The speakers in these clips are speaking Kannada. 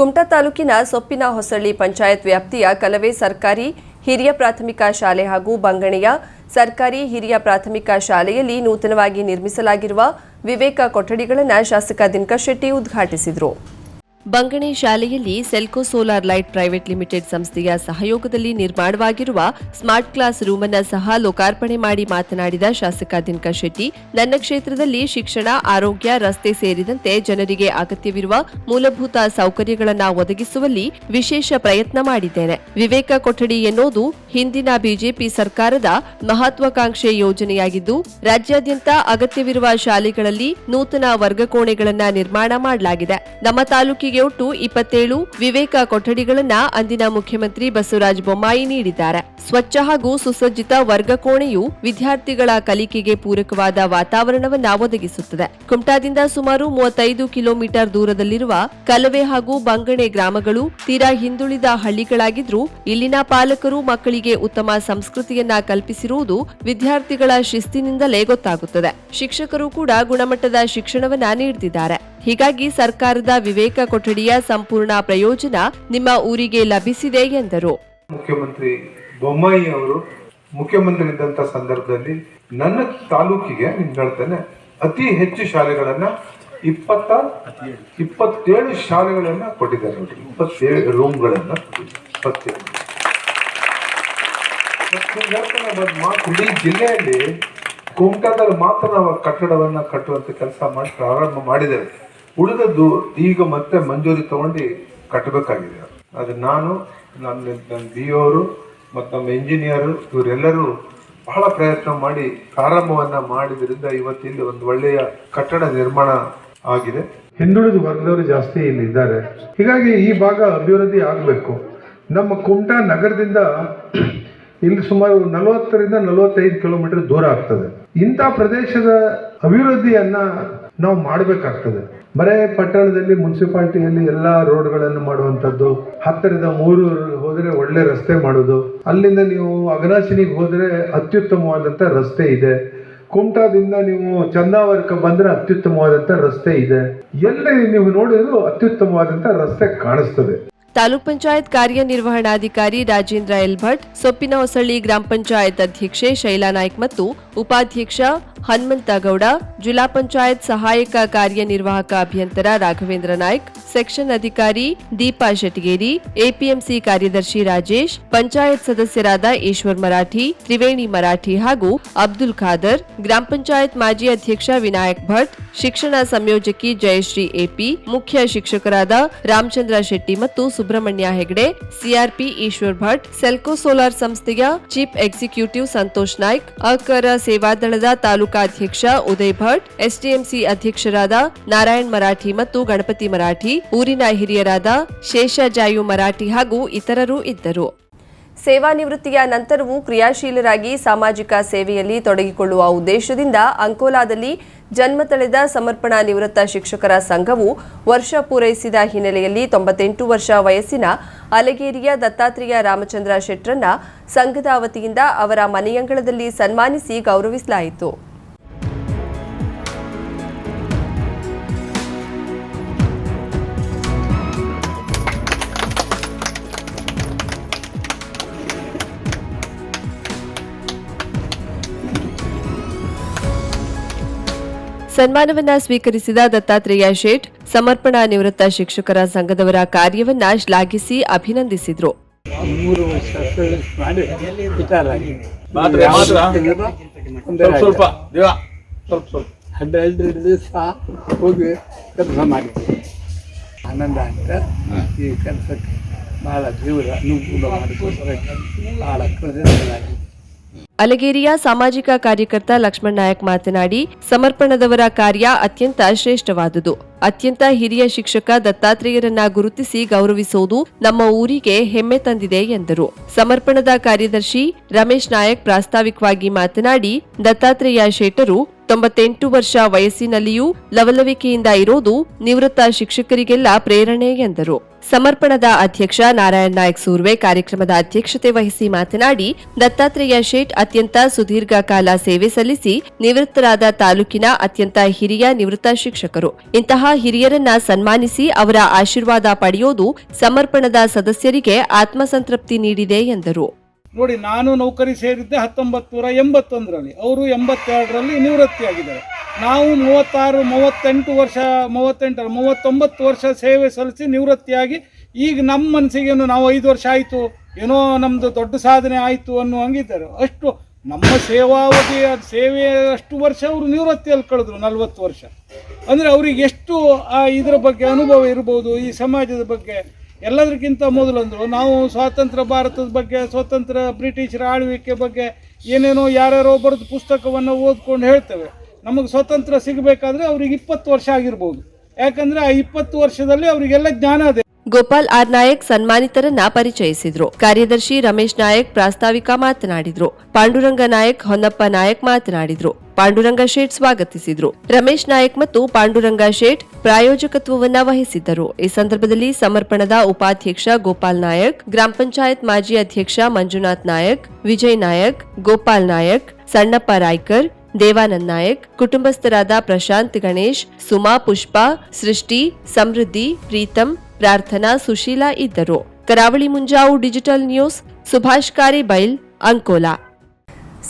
ಕುಮಟಾ ತಾಲೂಕಿನ ಸೊಪ್ಪಿನ ಹೊಸಳ್ಳಿ ಪಂಚಾಯತ್ ವ್ಯಾಪ್ತಿಯ ಕಲವೆ ಸರ್ಕಾರಿ ಹಿರಿಯ ಪ್ರಾಥಮಿಕ ಶಾಲೆ ಹಾಗೂ ಬಂಗಣೆಯ ಸರ್ಕಾರಿ ಹಿರಿಯ ಪ್ರಾಥಮಿಕ ಶಾಲೆಯಲ್ಲಿ ನೂತನವಾಗಿ ನಿರ್ಮಿಸಲಾಗಿರುವ ವಿವೇಕ ಕೊಠಡಿಗಳನ್ನು ಶಾಸಕ ದಿನಕರ್ ಶೆಟ್ಟಿ ಉದ್ಘಾಟಿಸಿದರು. ಬಂಗಣೆ ಶಾಲೆಯಲ್ಲಿ Selco solar light private limited ಸಂಸ್ಥೆಯ ಸಹಯೋಗದಲ್ಲಿ ನಿರ್ಮಾಣವಾಗಿರುವ ಸ್ಮಾರ್ಟ್ ಕ್ಲಾಸ್ ರೂಮ್ ಅನ್ನು ಸಹ ಲೋಕಾರ್ಪಣೆ ಮಾಡಿ ಮಾತನಾಡಿದ ಶಾಸಕ ದಿನಕರ್ ಶೆಟ್ಟಿ, ನನ್ನ ಕ್ಷೇತ್ರದಲ್ಲಿ ಶಿಕ್ಷಣ, ಆರೋಗ್ಯ, ರಸ್ತೆ ಸೇರಿದಂತೆ ಜನರಿಗೆ ಅಗತ್ಯವಿರುವ ಮೂಲಭೂತ ಸೌಕರ್ಯಗಳನ್ನು ಒದಗಿಸುವಲ್ಲಿ ವಿಶೇಷ ಪ್ರಯತ್ನ ಮಾಡಿದ್ದೇನೆ. ವಿವೇಕ ಕೊಠಡಿ ಎನ್ನುವುದು ಹಿಂದಿನ ಬಿಜೆಪಿ ಸರ್ಕಾರದ ಮಹತ್ವಾಕಾಂಕ್ಷೆ ಯೋಜನೆಯಾಗಿದ್ದು, ರಾಜ್ಯಾದ್ಯಂತ ಅಗತ್ಯವಿರುವ ಶಾಲೆಗಳಲ್ಲಿ ನೂತನ ವರ್ಗಕೋಣೆಗಳನ್ನು ನಿರ್ಮಾಣ ಮಾಡಲಾಗಿದೆ. ನಮ್ಮ ತಾಲೂಕಿಗೆ ಒಟ್ಟು ಇಪ್ಪತ್ತೇಳು ವಿವೇಕ ಕೊಠಡಿಗಳನ್ನ ಅಂದಿನ ಮುಖ್ಯಮಂತ್ರಿ ಬಸವರಾಜ ಬೊಮ್ಮಾಯಿ ನೀಡಿದ್ದಾರೆ. ಸ್ವಚ್ಛ ಹಾಗೂ ಸುಸಜ್ಜಿತ ವರ್ಗಕೋಣೆಯು ವಿದ್ಯಾರ್ಥಿಗಳ ಕಲಿಕೆಗೆ ಪೂರಕವಾದ ವಾತಾವರಣವನ್ನ ಒದಗಿಸುತ್ತದೆ. ಕುಮಟಾದಿಂದ ಸುಮಾರು ಮೂವತ್ತೈದು ಕಿಲೋಮೀಟರ್ ದೂರದಲ್ಲಿರುವ ಕಲವೆ ಹಾಗೂ ಬಂಗಣೆ ಗ್ರಾಮಗಳು ತೀರಾ ಹಿಂದುಳಿದ ಹಳ್ಳಿಗಳಾಗಿದ್ರೂ ಇಲ್ಲಿನ ಪಾಲಕರು ಮಕ್ಕಳಿಗೆ ಉತ್ತಮ ಸಂಸ್ಕೃತಿಯನ್ನ ಕಲ್ಪಿಸಿರುವುದು ವಿದ್ಯಾರ್ಥಿಗಳ ಶಿಸ್ತಿನಿಂದಲೇ ಗೊತ್ತಾಗುತ್ತದೆ. ಶಿಕ್ಷಕರು ಕೂಡ ಗುಣಮಟ್ಟದ ಶಿಕ್ಷಣವನ್ನ ನೀಡುತ್ತಿದ್ದಾರೆ ಹೀಗಾಗಿ ಸರ್ಕಾರದ ವಿವೇಕ ಕೊಠಡಿಯ ಸಂಪೂರ್ಣ ಪ್ರಯೋಜನ ನಿಮ್ಮ ಊರಿಗೆ ಲಭಿಸಿದೆ ಎಂದರು. ಮುಖ್ಯಮಂತ್ರಿ ಬೊಮ್ಮಾಯಿ ಅವರು ಮುಖ್ಯಮಂತ್ರಿ ಸಂದರ್ಭದಲ್ಲಿ ನನ್ನ ತಾಲೂಕಿಗೆ ಹೇಳ್ತೇನೆ, ಅತಿ ಹೆಚ್ಚು ಶಾಲೆಗಳನ್ನ ಇಪ್ಪತ್ತ ಇಪ್ಪತ್ತೇಳು ಶಾಲೆಗಳನ್ನ ಕೊಟ್ಟಿದ್ದಾರೆ ನೋಡಿ, ಇಪ್ಪತ್ತೇಳು ರೂಮ್ಗಳನ್ನ ಇಡೀ ಜಿಲ್ಲೆಯಲ್ಲಿ ಕುಮಟಾದಲ್ಲಿ ಮಾತ್ರ ನಾವು ಕಟ್ಟಡವನ್ನ ಕಟ್ಟುವಂತ ಕೆಲಸ ಮಾಡಿ ಪ್ರಾರಂಭ ಮಾಡಿದ್ದೇವೆ. ಉಳಿದದ್ದು ಈಗ ಮತ್ತೆ ಮಂಜೂರಿ ತಗೊಂಡು ಕಟ್ಟಬೇಕಾಗಿದೆ. ಅದು ನಾನು, ನನ್ನ ನನ್ನ ಬಿ ಅವರು ಮತ್ತು ನಮ್ಮ ಇಂಜಿನಿಯರು ಇವರೆಲ್ಲರೂ ಬಹಳ ಪ್ರಯತ್ನ ಮಾಡಿ ಪ್ರಾರಂಭವನ್ನು ಮಾಡಿದ್ರಿಂದ ಇವತ್ತಿಲ್ಲಿ ಒಂದು ಒಳ್ಳೆಯ ಕಟ್ಟಡ ನಿರ್ಮಾಣ ಆಗಿದೆ. ಹಿಂದುಳಿದ ವರ್ಗದವರು ಜಾಸ್ತಿ ಇಲ್ಲಿ ಇದ್ದಾರೆ. ಹೀಗಾಗಿ ಈ ಭಾಗ ಅಭಿವೃದ್ಧಿ ಆಗಬೇಕು. ನಮ್ಮ ಕುಮಟಾ ನಗರದಿಂದ ಇಲ್ಲಿ ಸುಮಾರು ನಲವತ್ತರಿಂದ ನಲವತ್ತೈದು ಕಿಲೋಮೀಟರ್ ದೂರ ಆಗ್ತದೆ. ಇಂಥ ಪ್ರದೇಶದ ಅಭಿವೃದ್ಧಿಯನ್ನ ನಾವು ಮಾಡಬೇಕಾಗ್ತದೆ. ಬರೇ ಪಟ್ಟಣದಲ್ಲಿ ಮುನ್ಸಿಪಾಲ್ಟಿಯಲ್ಲಿ ಎಲ್ಲ ರೋಡ್ಗಳನ್ನು ಮಾಡುವಂಥದ್ದು, ಹತ್ತಿರದ ಮೂರು ಹೋದರೆ ಒಳ್ಳೆ ರಸ್ತೆ ಮಾಡೋದು, ಅಲ್ಲಿಂದ ನೀವು ಅಗನಾಶಿನಿಗೆ ಹೋದರೆ ಅತ್ಯುತ್ತಮವಾದಂಥ ರಸ್ತೆ ಇದೆ. ಕುಮಟಾದಿಂದ ನೀವು ಚಂದಾವರ್ಕ ಬಂದರೆ ಅತ್ಯುತ್ತಮವಾದಂಥ ರಸ್ತೆ ಇದೆ. ಎಲ್ಲಿ ನೀವು ನೋಡಿದ್ರು ಅತ್ಯುತ್ತಮವಾದಂಥ ರಸ್ತೆ ಕಾಣಿಸ್ತದೆ. ತಾಲೂಕ್ ಪಂಚಾಯತ್ ಕಾರ್ಯನಿರ್ವಹಣಾಧಿಕಾರಿ ರಾಜೇಂದ್ರ ಎಲ್ಭಟ್ ಸೊಪ್ಪಿನ ಹೊಸಳ್ಳಿ ಗ್ರಾಮ ಪಂಚಾಯತ್ ಅಧ್ಯಕ್ಷೆ ಶೈಲಾ ನಾಯ್ಕ್ ಮತ್ತು ಉಪಾಧ್ಯಕ್ಷ ಹನುಮಂತ ಗೌಡ ಜಿಲ್ಲಾ ಪಂಚಾಯತ್ ಸಹಾಯಕ ಕಾರ್ಯನಿರ್ವಾಹಕ ಅಭಿಯಂತರ ರಾಘವೇಂದ್ರ ನಾಯ್ಕ್, ಸೆಕ್ಷನ್ ಅಧಿಕಾರಿ ದೀಪಾ ಶೆಟ್ಗೇರಿ ಎಪಿಎಂಸಿ ಕಾರ್ಯದರ್ಶಿ ರಾಜೇಶ್, ಪಂಚಾಯತ್ ಸದಸ್ಯರಾದ ಈಶ್ವರ್ ಮರಾಠಿ, ತ್ರಿವೇಣಿ ಮರಾಠಿ ಹಾಗೂ ಅಬ್ದುಲ್ ಖಾದರ್, ಗ್ರಾಮ ಪಂಚಾಯತ್ ಮಾಜಿ ಅಧ್ಯಕ್ಷ ವಿನಾಯಕ್ ಭಟ್, ಶಿಕ್ಷಣ ಸಂಯೋಜಕಿ ಜಯಶ್ರೀ ಎಪಿ, ಮುಖ್ಯ ಶಿಕ್ಷಕರಾದ ರಾಮಚಂದ್ರ ಶೆಟ್ಟಿ ಮತ್ತು Subrahmanya Hegde, CRP Ishwar Bhat, Selco solar ಸಂಸ್ಥೆಯ ಚೀಫ್ ಎಕ್ಸಿಕ್ಯೂಟಿವ್ ಸಂತೋಷ್ ನಾಯ್ಕ್, ಅಕರ ಸೇವಾದಳದ ತಾಲೂಕಾಧ್ಯಕ್ಷ ಉದಯ್ ಭಟ್, ಎಸ್ಡಿಎಂಸಿ ಅಧ್ಯಕ್ಷರಾದ ನಾರಾಯಣ್ ಮರಾಠಿ ಮತ್ತು ಗಣಪತಿ ಮರಾಠಿ, ಊರಿನ ಹಿರಿಯರಾದ ಶೇಷಜಾಯು ಮರಾಠಿ ಹಾಗೂ ಇತರರು ಇದ್ದರು. ಸೇವಾ ನಿವೃತ್ತಿಯ ನಂತರವೂ ಕ್ರಿಯಾಶೀಲರಾಗಿ ಸಾಮಾಜಿಕ ಸೇವೆಯಲ್ಲಿ ತೊಡಗಿಕೊಳ್ಳುವ ಉದ್ದೇಶದಿಂದ ಅಂಕೋಲಾದಲ್ಲಿ ಜನ್ಮ ತಳೆದ ಸಮರ್ಪಣಾ ನಿವೃತ್ತ ಶಿಕ್ಷಕರ ಸಂಘವು ವರ್ಷ ಪೂರೈಸಿದ ಹಿನ್ನೆಲೆಯಲ್ಲಿ ತೊಂಬತ್ತೆಂಟು ವರ್ಷ ವಯಸ್ಸಿನ ಅಲಗೇರಿಯ ದತ್ತಾತ್ರೇಯ ರಾಮಚಂದ್ರ ಶೆಟ್ರನ್ನ ಸಂಘದ ವತಿಯಿಂದ ಅವರ ಮನೆಯಂಗಳದಲ್ಲಿ ಸನ್ಮಾನಿಸಿ ಗೌರವಿಸಲಾಯಿತು. ಸನ್ಮಾನವನ್ನ ಸ್ವೀಕರಿಸಿದ ದತ್ತಾತ್ರೇಯ ಶೇಟ್ ಸಮರ್ಪಣಾ ನಿವೃತ್ತ ಶಿಕ್ಷಕರ ಸಂಘದವರ ಕಾರ್ಯವನ್ನ ಶ್ಲಾಘಿಸಿ ಅಭಿನಂದಿಸಿದ್ರು. ಹೋಗಿ ಕೆಲಸ ಮಾಡಿದ್ವಿ. ಆನಂದ ಅಂತ ಈ ಕೆಲಸಕ್ಕೆ ಭಾಳ ತೀವ್ರ ಅನುಕೂಲ ಮಾಡಿಕೊಟ್ರೆ ಭಾಳ ಕೃತಜ್ಞರಾಗಿ ಅಲಗೇರಿಯ ಸಾಮಾಜಿಕ ಕಾರ್ಯಕರ್ತ ಲಕ್ಷ್ಮಣ್ ನಾಯಕ್ ಮಾತನಾಡಿ, ಸಮರ್ಪಣದವರ ಕಾರ್ಯ ಅತ್ಯಂತ ಶ್ರೇಷ್ಠವಾದುದು. ಅತ್ಯಂತ ಹಿರಿಯ ಶಿಕ್ಷಕ ದತ್ತಾತ್ರೇಯರನ್ನ ಗುರುತಿಸಿ ಗೌರವಿಸುವುದು ನಮ್ಮ ಊರಿಗೆ ಹೆಮ್ಮೆ ತಂದಿದೆ ಎಂದರು. ಸಮರ್ಪಣದ ಕಾರ್ಯದರ್ಶಿ ರಮೇಶ್ ನಾಯಕ್ ಪ್ರಾಸ್ತಾವಿಕವಾಗಿ ಮಾತನಾಡಿ, ದತ್ತಾತ್ರೇಯ ಶೇಟರು ತೊಂಬತ್ತೆಂಟು ವರ್ಷ ವಯಸ್ಸಿನಲ್ಲಿಯೂ ಲವಲವಿಕೆಯಿಂದ ಇರೋದು ನಿವೃತ್ತ ಶಿಕ್ಷಕರಿಗೆಲ್ಲ ಪ್ರೇರಣೆ ಎಂದರು. ಸಮರ್ಪಣದ ಅಧ್ಯಕ್ಷ ನಾರಾಯಣ್ ನಾಯಕ್ ಸೂರ್ವೆ ಕಾರ್ಯಕ್ರಮದ ಅಧ್ಯಕ್ಷತೆ ವಹಿಸಿ ಮಾತನಾಡಿ, ದತ್ತಾತ್ರೇಯ ಶೇಟ್ ಅತ್ಯಂತ ಸುದೀರ್ಘ ಕಾಲ ಸೇವೆ ಸಲ್ಲಿಸಿ ನಿವೃತ್ತರಾದ ತಾಲೂಕಿನ ಅತ್ಯಂತ ಹಿರಿಯ ನಿವೃತ್ತ ಶಿಕ್ಷಕರು. ಇಂತಹ ಹಿರಿಯರನ್ನ ಸನ್ಮಾನಿಸಿ ಅವರ ಆಶೀರ್ವಾದ ಪಡೆಯೋದು ಸಮರ್ಪಣದ ಸದಸ್ಯರಿಗೆ ಆತ್ಮಸಂತೃಪ್ತಿ ನೀಡಿದೆ ಎಂದರು. ನೋಡಿ, ನಾನು ನೌಕರಿ ಸೇರಿದ್ದೆ ಹತ್ತೊಂಬತ್ತು ನೂರ ಎಂಬತ್ತೊಂದರಲ್ಲಿ. ಅವರು ಎಂಬತ್ತೆರಡರಲ್ಲಿ ನಿವೃತ್ತಿಯಾಗಿದ್ದಾರೆ. ನಾವು ಮೂವತ್ತಾರು, ಮೂವತ್ತೆಂಟು ವರ್ಷ, ಮೂವತ್ತೆಂಟರ, ಮೂವತ್ತೊಂಬತ್ತು ವರ್ಷ ಸೇವೆ ಸಲ್ಲಿಸಿ ನಿವೃತ್ತಿಯಾಗಿ, ಈಗ ನಮ್ಮ ಮನಸ್ಸಿಗೇನು ನಾವು ಐದು ವರ್ಷ ಆಯಿತು, ಏನೋ ನಮ್ಮದು ದೊಡ್ಡ ಸಾಧನೆ ಆಯಿತು ಅನ್ನೋ ಹಂಗಿದ್ದಾರೆ. ಅಷ್ಟು ನಮ್ಮ ಸೇವಾವಧಿಯ ಸೇವೆ ಅಷ್ಟು ವರ್ಷ ಅವರು ನಿವೃತ್ತಿಯಲ್ಲಿ ಕಳೆದ್ರು, ನಲವತ್ತು ವರ್ಷ. ಅಂದರೆ ಅವ್ರಿಗೆ ಎಷ್ಟು ಇದರ ಬಗ್ಗೆ ಅನುಭವ ಇರ್ಬೋದು, ಈ ಸಮಾಜದ ಬಗ್ಗೆ. ಎಲ್ಲದಕ್ಕಿಂತ ಮೊದಲಂದ್ರು ನಾವು ಸ್ವಾತಂತ್ರ್ಯ ಭಾರತದ ಬಗ್ಗೆ ಸ್ವತಂತ್ರ ಬ್ರಿಟಿಷರ ಆಳ್ವಿಕೆ ಬಗ್ಗೆ ಏನೇನೋ ಯಾರ್ಯಾರೋ ಬರೆದು ಪುಸ್ತಕವನ್ನು ಓದ್ಕೊಂಡು ಹೇಳ್ತೇವೆ. ನಮಗೆ ಸ್ವತಂತ್ರ ಸಿಗಬೇಕಾದ್ರೆ ಅವ್ರಿಗೆ ಇಪ್ಪತ್ತು ವರ್ಷ ಆಗಿರ್ಬೋದು. ಯಾಕಂದ್ರೆ ಆ ಇಪ್ಪತ್ತು ವರ್ಷದಲ್ಲಿ ಅವರಿಗೆಲ್ಲ ಜ್ಞಾನ ಇದೆ ಗೋಪಾಲ್ ಆರ್ ನಾಯಕ್ ಸನ್ಮಾನಿತರನ್ನ ಪರಿಚಯಿಸಿದ್ರು. ಕಾರ್ಯದರ್ಶಿ ರಮೇಶ್ ನಾಯಕ್ ಪ್ರಾಸ್ತಾವಿಕ ಮಾತನಾಡಿದ್ರು. ಪಾಂಡುರಂಗ ನಾಯಕ್ ಹೊನ್ನಪ್ಪ ನಾಯಕ್ ಮಾತನಾಡಿದ್ರು. ಪಾಂಡುರಂಗ ಶೇಟ್ ಸ್ವಾಗತಿಸಿದರು. ರಮೇಶ್ ನಾಯಕ್ ಮತ್ತು ಪಾಂಡುರಂಗ ಶೇಟ್ ಪ್ರಾಯೋಜಕತ್ವವನ್ನ ವಹಿಸಿದ್ದರು. ಈ ಸಂದರ್ಭದಲ್ಲಿ ಸಮರ್ಪಣದ ಉಪಾಧ್ಯಕ್ಷ ಗೋಪಾಲ್ ನಾಯಕ್, ಗ್ರಾಮ ಪಂಚಾಯತ್ ಮಾಜಿ ಅಧ್ಯಕ್ಷ ಮಂಜುನಾಥ್ ನಾಯಕ್, ವಿಜಯ್ ನಾಯಕ್, ಗೋಪಾಲ್ ನಾಯಕ್, ಸಣ್ಣಪ್ಪ ರಾಯ್ಕರ್, ದೇವಾನಂದ್ ನಾಯಕ್, ಕುಟುಂಬಸ್ಥರಾದ ಪ್ರಶಾಂತ್ ಗಣೇಶ್, ಸುಮಾ ಪುಷ್ಪ, ಸೃಷ್ಟಿ, ಸಮೃದ್ಧಿ ಪ್ರೀತಂ ಪ್ರಾರ್ಥನಾ, ಸುಶೀಲಾ ಇದ್ದರು. Karavali Munjavu digital news, Subhash Karibail, Ankola.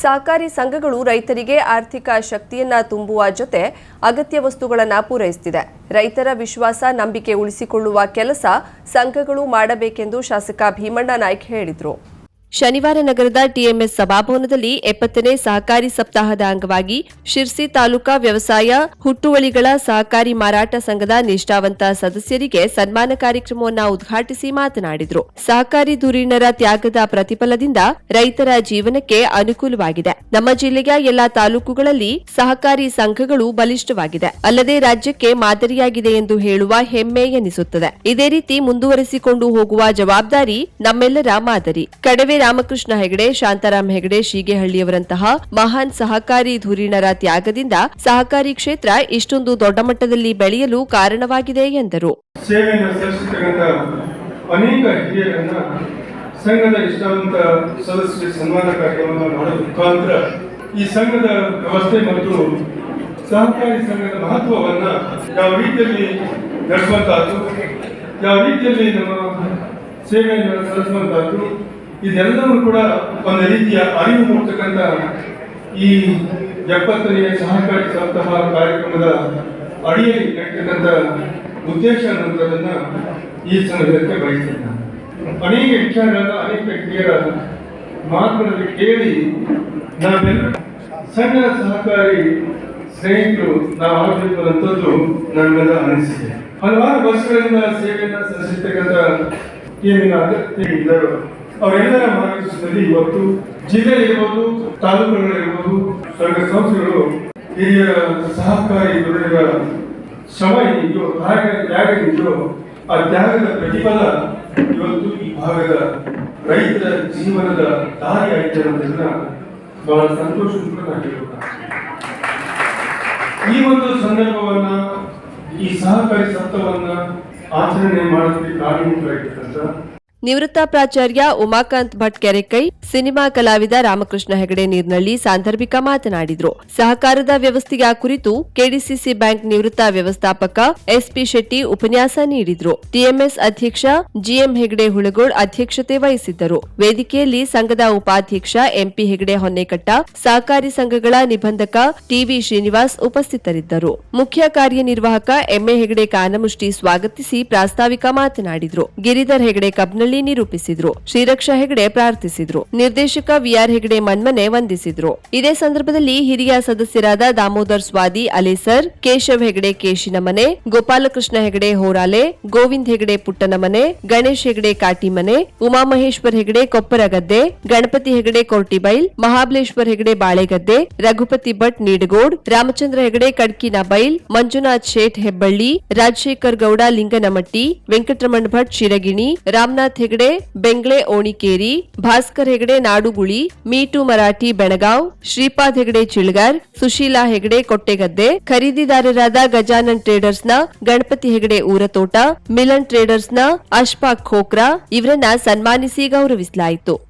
ಸಹಕಾರಿ ಸಂಘಗಳು ರೈತರಿಗೆ ಆರ್ಥಿಕ ಶಕ್ತಿಯನ್ನ ತುಂಬುವ ಜೊತೆ ಅಗತ್ಯ ವಸ್ತುಗಳನ್ನು ಪೂರೈಸುತ್ತಿದೆ ರೈತರ ವಿಶ್ವಾಸ, ನಂಬಿಕೆ ಉಳಿಸಿಕೊಳ್ಳುವ ಕೆಲಸ ಸಂಘಗಳು ಮಾಡಬೇಕೆಂದು ಶಾಸಕ ಭೀಮಣ್ಣ ನಾಯ್ಕ ಹೇಳಿದರು. ಶನಿವಾರ ನಗರದ ಟಿಎಂಎಸ್ ಸಭಾಭವನದಲ್ಲಿ ಎಪ್ಪತ್ತನೇ ಸಹಕಾರಿ ಸಪ್ತಾಹದ ಅಂಗವಾಗಿ ಶಿರ್ಸಿ ತಾಲೂಕಾ ವ್ಯವಸಾಯ ಹುಟ್ಟುವಳಿಗಳ ಸಹಕಾರಿ ಮಾರಾಟ ಸಂಘದ ನಿಷ್ಠಾವಂತ ಸದಸ್ಯರಿಗೆ ಸನ್ಮಾನ ಕಾರ್ಯಕ್ರಮವನ್ನು ಉದ್ಘಾಟಿಸಿ ಮಾತನಾಡಿದರು. ಸಹಕಾರಿ ಧುರೀಣರ ತ್ಯಾಗದ ಪ್ರತಿಫಲದಿಂದ ರೈತರ ಜೀವನಕ್ಕೆ ಅನುಕೂಲವಾಗಿದೆ. ನಮ್ಮ ಜಿಲ್ಲೆಯ ಎಲ್ಲಾ ತಾಲೂಕುಗಳಲ್ಲಿ ಸಹಕಾರಿ ಸಂಘಗಳು ಬಲಿಷ್ಠವಾಗಿದೆ ಅಲ್ಲದೆ ರಾಜ್ಯಕ್ಕೆ ಮಾದರಿಯಾಗಿದೆ ಎಂದು ಹೇಳುವ ಹೆಮ್ಮೆ ಎನಿಸುತ್ತದೆ. ಇದೇ ರೀತಿ ಮುಂದುವರೆಸಿಕೊಂಡು ಹೋಗುವ ಜವಾಬ್ದಾರಿ ನಮ್ಮೆಲ್ಲರ ಮಾದರಿ. ಕಡವೆ ರಾಮಕೃಷ್ಣ ಹೆಗಡೆ, ಶಾಂತಾರಾಮ್ ಹೆಗಡೆ, ಶೀಗೆಹಳ್ಳಿಯವರಂತಹ ಮಹಾನ್ ಸಹಕಾರಿ ಧುರೀಣರ ತ್ಯಾಗದಿಂದ ಸಹಕಾರಿ ಕ್ಷೇತ್ರ ಇಷ್ಟೊಂದು ದೊಡ್ಡ ಮಟ್ಟದಲ್ಲಿ ಬೆಳೆಯಲು ಕಾರಣವಾಗಿದೆ ಎಂದರು. ಅನೇಕ ಹಿರಿಯರನ್ನ ಸಂಘದ ಇಷ್ಟವಂತ ಸದಸ್ಯ ಸನ್ಮಾನ ಕಾರ್ಯಕ್ರಮವನ್ನು ಮಾಡುವ ಮುಖಾಂತರ ಈ ಸಂಘದ ವ್ಯವಸ್ಥೆ ಮತ್ತು ಸಹಕಾರಿ ಸಂಘದ ಮಹತ್ವವನ್ನ ಯಾವ ರೀತಿಯಲ್ಲಿ ನಡೆಸುವಂತಹದ್ದು ಯಾವ ರೀತಿಯಲ್ಲಿ ನಮ್ಮ ಸೇವೆಯನ್ನು ಸಲ್ಲಿಸುವಂತಹದ್ದು ಇದೆಲ್ಲವೂ ಕೂಡ ಒಂದು ರೀತಿಯ ಅರಿವು ಮೂಡ್ತಕ್ಕಂಥ ಈ ಎಪ್ಪತ್ತನೆಯ ಸಹಕಾರಿ ಸಪ್ತಾಹ ಕಾರ್ಯಕ್ರಮದ ಅಡಿಯಲ್ಲಿ ನಡೀತಕ್ಕಂಥ ಉದ್ದೇಶ ಅನ್ನೋದನ್ನ ಈ ಸಂದರ್ಭಕ್ಕೆ ಬಯಸ್ತೇನೆ. ಅನೇಕ ವಿಚಾರಗಳನ್ನ ಅನೇಕ ವ್ಯಕ್ತಿಯರ ಮಾತುಗಳಲ್ಲಿ ಕೇಳಿ ನಾವೆಲ್ಲ ಸಣ್ಣ ಸಹಕಾರಿ ಸ್ನೇಹಿತರು, ನಾವು ಆಗಬೇಕು ನನಗೆಲ್ಲ ಅನಿಸಿದೆ ಹಲವಾರು ವರ್ಷಗಳಿಂದ ಸೇವೆಯನ್ನು ಸಲ್ಲಿಸಿರ್ತಕ್ಕಂಥ ಏನಿನ ಅಗತ್ಯ ಇದ್ದರು ಅವರೆಲ್ಲರ ಮಾರ್ಗದರ್ಶನದಲ್ಲಿ ಇವತ್ತು ಜಿಲ್ಲೆ ಇರ್ಬೋದು ತಾಲೂಕುಗಳಿರ್ಬೋದು ಸಂಘ ಸಂಸ್ಥೆಗಳು ಹಿರಿಯ ಸಹಕಾರಿ ದುಡಿಯರ ಶ್ರಮ ಇದೆಯೋ ತ್ಯಾಗ ತ್ಯಾಗ ಇದೆಯೋ ಆ ತ್ಯಾಗದ ಪ್ರತಿಫಲ ಇವತ್ತು ಈ ಭಾಗದ ರೈತರ ಜೀವನದ ದಾರಿ ಅನ್ನೋದನ್ನ ಬಹಳ ಸಂತೋಷದಿಂದ. ಈ ಒಂದು ಸಂದರ್ಭವನ್ನ, ಈ ಸಹಕಾರಿ ಸಪ್ತವನ್ನ ಆಚರಣೆ ಮಾಡೋದಕ್ಕೆ ಕಾರಣೀಭೂತರಾಗಿರ್ತಕ್ಕಂಥ ನಿವೃತ್ತ ಪ್ರಾಚಾರ್ಯ ಉಮಾಕಾಂತ್ ಭಟ್ ಕೆರೆಕೈ, ಸಿನಿಮಾ ಕಲಾವಿದ ರಾಮಕೃಷ್ಣ ಹೆಗಡೆ ನೀರ್ನಳ್ಳಿ ಸಾಂದರ್ಭಿಕ ಮಾತನಾಡಿದರು. ಸಹಕಾರದ ವ್ಯವಸ್ಥೆಯ ಕುರಿತು ಕೆಡಿಸಿಸಿ ಬ್ಯಾಂಕ್ ನಿವೃತ್ತ ವ್ಯವಸ್ಥಾಪಕ ಎಸ್ಪಿ ಶೆಟ್ಟಿ ಉಪನ್ಯಾಸ ನೀಡಿದರು. ಟಿಎಂಎಸ್ ಅಧ್ಯಕ್ಷ ಜಿಎಂ ಹೆಗಡೆ ಹುಳಗೋಳ್ ಅಧ್ಯಕ್ಷತೆ ವಹಿಸಿದ್ದರು. ವೇದಿಕೆಯಲ್ಲಿ ಸಂಘದ ಉಪಾಧ್ಯಕ್ಷ ಎಂಪಿ ಹೆಗಡೆ ಹೊನ್ನೇಕಟ್ಟ, ಸಹಕಾರಿ ಸಂಘಗಳ ನಿಬಂಧಕ ಟಿವಿ ಶ್ರೀನಿವಾಸ್ ಉಪಸ್ಥಿತರಿದ್ದರು. ಮುಖ್ಯ ಕಾರ್ಯನಿರ್ವಾಹಕ ಎಂಎ ಹೆಗಡೆ ಕಾನಮುಷ್ಟಿ ಸ್ವಾಗತಿಸಿ ಪ್ರಾಸ್ತಾವಿಕ ಮಾತನಾಡಿದರು. ಗಿರಿಧರ್ ಹೆಗಡೆ ಕಬ್ನಳ್ಳಿ ನಿರೂಪಿಸಿದ್ರು. ಶ್ರೀರಕ್ಷಾ ಹೆಗಡೆ ಪ್ರಾರ್ಥಿಸಿದ್ರು. ನಿರ್ದೇಶಕ ವಿಆರ್ ಹೆಗಡೆ ಮಣ್ಮನೆ ವಂದಿಸಿದ್ರು. ಇದೇ ಸಂದರ್ಭದಲ್ಲಿ ಹಿರಿಯ ಸದಸ್ಯರಾದ ದಾಮೋದರ್ ಸ್ವಾದಿ, ಅಲೇಸರ್, ಕೇಶವ್ ಹೆಗಡೆ ಕೇಶಿನಮನೆ, ಗೋಪಾಲಕೃಷ್ಣ ಹೆಗಡೆ ಹೋರಾಲೆ, ಗೋವಿಂದ್ ಹೆಗಡೆ ಪುಟ್ಟನಮನೆ, ಗಣೇಶ್ ಹೆಗಡೆ ಕಾಟಿಮನೆ, ಉಮಾಮಹೇಶ್ವರ್ ಹೆಗಡೆ ಕೊಪ್ಪರಗದ್ದೆ, ಗಣಪತಿ ಹೆಗಡೆ ಕೊರ್ಟಿಬೈಲ್, ಮಹಾಬಲೇಶ್ವರ್ ಹೆಗಡೆ ಬಾಳೆಗದ್ದೆ, ರಘುಪತಿ ಭಟ್ ನೀಡಗೋಡ್, ರಾಮಚಂದ್ರ ಹೆಗಡೆ ಕಡ್ಕಿನ ಬೈಲ್ ಮಂಜುನಾಥ್ ಶೇಠ್ ಹೆಬ್ಬಳ್ಳಿ, ರಾಜಶೇಖರ್ ಗೌಡ ಲಿಂಗನಮಟ್ಟಿ, ವೆಂಕಟರಮಣ್ ಭಟ್ ಶಿರಗಿಣಿ, ರಾಮನಾಥ್ ಹೆಗಡೆ, ಬೆಂಗ್ಳೆ, ಓಣಿಕೇರಿ, ಭಾಸ್ಕರ್ ಹೆಗಡೆ, ನಾಡುಗುಳಿ, ಮೀಟು ಮರಾಠಿ ಬೆಳಗಾವ್ ಶ್ರೀಪಾದ್ ಹೆಗಡೆ, ಚಿಳ್ಗಾರ್, ಸುಶೀಲಾ ಹೆಗಡೆ, ಕೊಟ್ಟೆಗದ್ದೆ, ಖರೀದಿದಾರರಾದ ಗಜಾನನ್ ಟ್ರೇಡರ್ಸ್ನ, ಗಣಪತಿ ಹೆಗಡೆ, ಊರತೋಟ, ಮಿಲನ್ ಟ್ರೇಡರ್ಸ್ನ, ಅಶ್ಫಾಕ್ ಖೋಕ್ರಾ ಇವರನ್ನ ಸನ್ಮಾನಿಸಿ ಗೌರವಿಸಲಾಯಿತು.